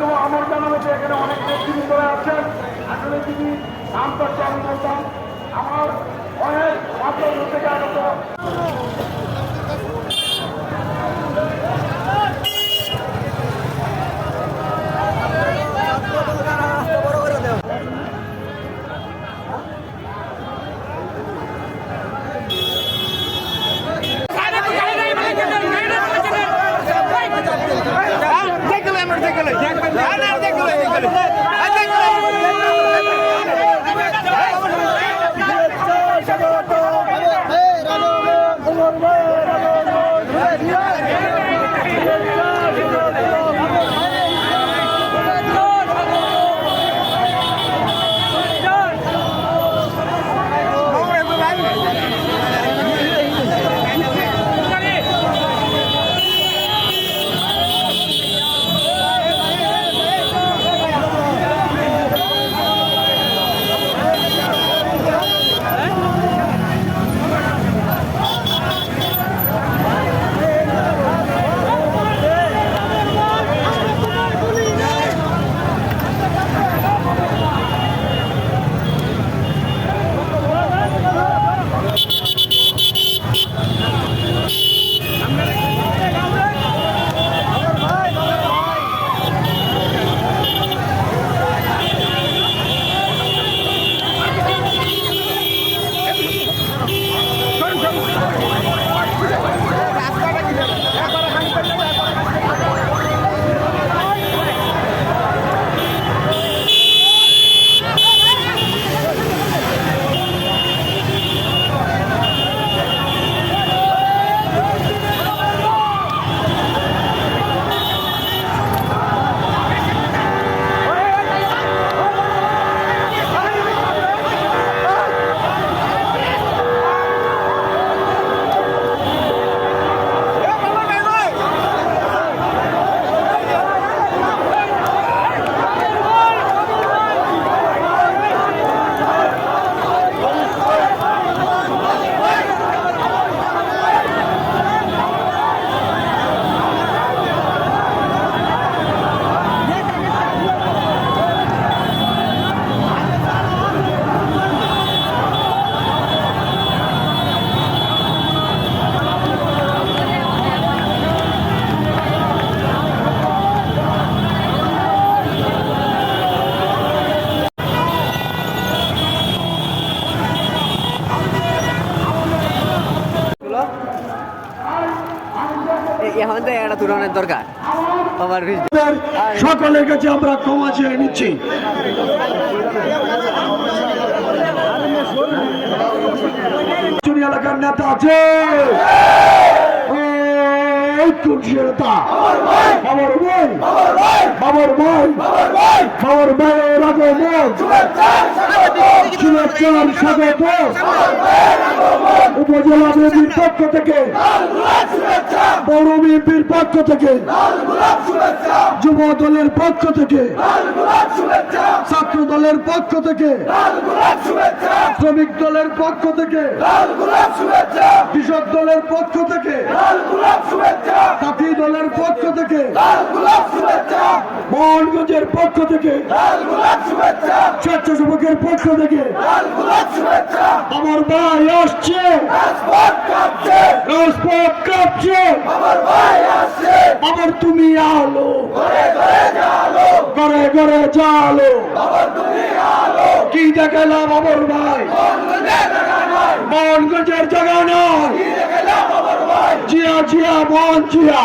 একটু আমার জানা মতো এখানে অনেক নেতৃবৃন্দরা আছেন। আসলে তিনি নাম বলতাম আমার অনেক মাত্র থেকে আগত। তুলনের দরকার। আমার সকলের কাছে আমরা ক্ষমা চেয়ে নিচ্ছি। এলাকার নেতা আছে। তুলসী নেতা। বাবার ভাই। বাবার ভাই। ভাইয়ের আগমন স্বাগত। উপজেলা বিএনপির পক্ষ থেকে পৌর বিএনপির পক্ষ থেকে, যুব দলের পক্ষ থেকে, ছাত্র দলের পক্ষ থেকে, শ্রমিক দলের পক্ষ থেকে, কৃষক দলের পক্ষ থেকে জাতীয় দলের পক্ষ থেকে মোহনগঞ্জের পক্ষ থেকে। স্বেচ্ছাসেবকের পক্ষ থেকে। আমার ভাই আসছে। রাজপথ কাঁপছে। আবার তুমি আলো। ঘরে ঘরে জালো। কি দেখালাম আমার ভাই? মোহনগঞ্জের জায়গা নয় জিয়া জিয়া মোহন জিয়া।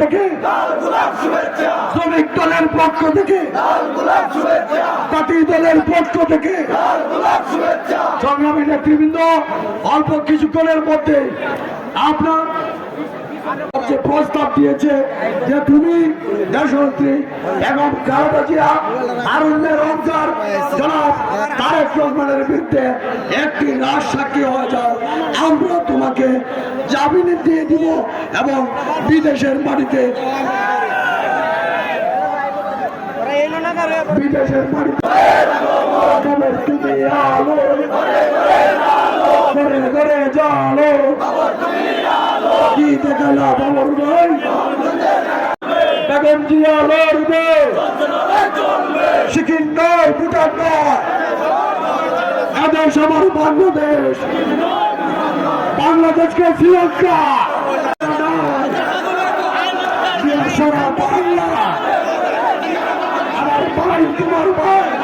থেকে। শ্রমিক দলের পক্ষ থেকে। জাতি দলের পক্ষ থেকে। সংগ্রামী নেতৃবৃন্দ অল্প কিছুক্ষণের মধ্যে আপনার যে প্রস্তাব দিয়েছে যে তুমি দেশনেত্রী এবং খালেদা জিয়া আরুণের অবদার জনাব তারেক রহমানের বিরুদ্ধে একটি রাজ সাক্ষী হয়ে যাও আমরা তোমাকে জামিনে দিয়ে দিব এবং বিদেশের মাটিতে বিদেশের আলো ঘরে ঘরে জালো কি দেখালা বাবর ভাই। বেগম জিয়া লড়বে। সিকিম নয়, ভুটান নয়। এদেশ আমার বাংলাদেশ। বাংলাদেশকে শ্রীলঙ্কা। সারা বাংলা। আমার ভাই, তোমার ভাই।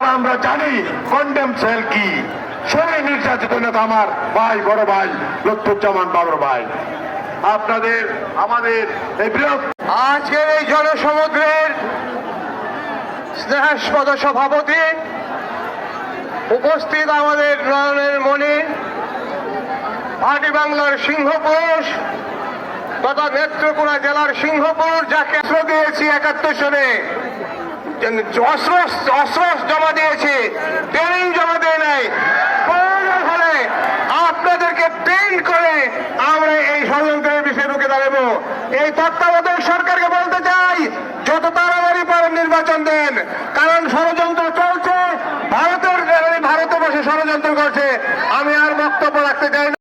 আমরা জানি কন্ডেম সেল কি। সেই নির্যাতিত নেতা আমার ভাই, বড় ভাই, লুৎফুজ্জামান বাবর ভাই। আপনাদের, আমাদের এই বৃহৎ আজকের এই জনসমুদ্রের স্নেহাস্পদ সভাপতি উপস্থিত আমাদের নয়নের মণি ভাটি বাংলার সিংহপুরুষ তথা নেত্রকোনা জেলার সিংহপুর যাকে দিয়েছি একাত্তর সনে। অস্ত্র জমা দিয়েছে। ট্রেনিং জমা দেয় নাই। প্রয়োজন হলে আপনাদেরকে ট্রেন করে আমরা এই ষড়যন্ত্রের বিষয়ে রুখে দাঁড়াবো। এই তত্ত্বাবধায়ক সরকারকে বলতে চাই, যত তাড়াতাড়ি পারেন নির্বাচন দেন। কারণ ষড়যন্ত্র চলছে, ভারতের ভারতে বসে ষড়যন্ত্র করছে। আমি আর বক্তব্য রাখতে চাই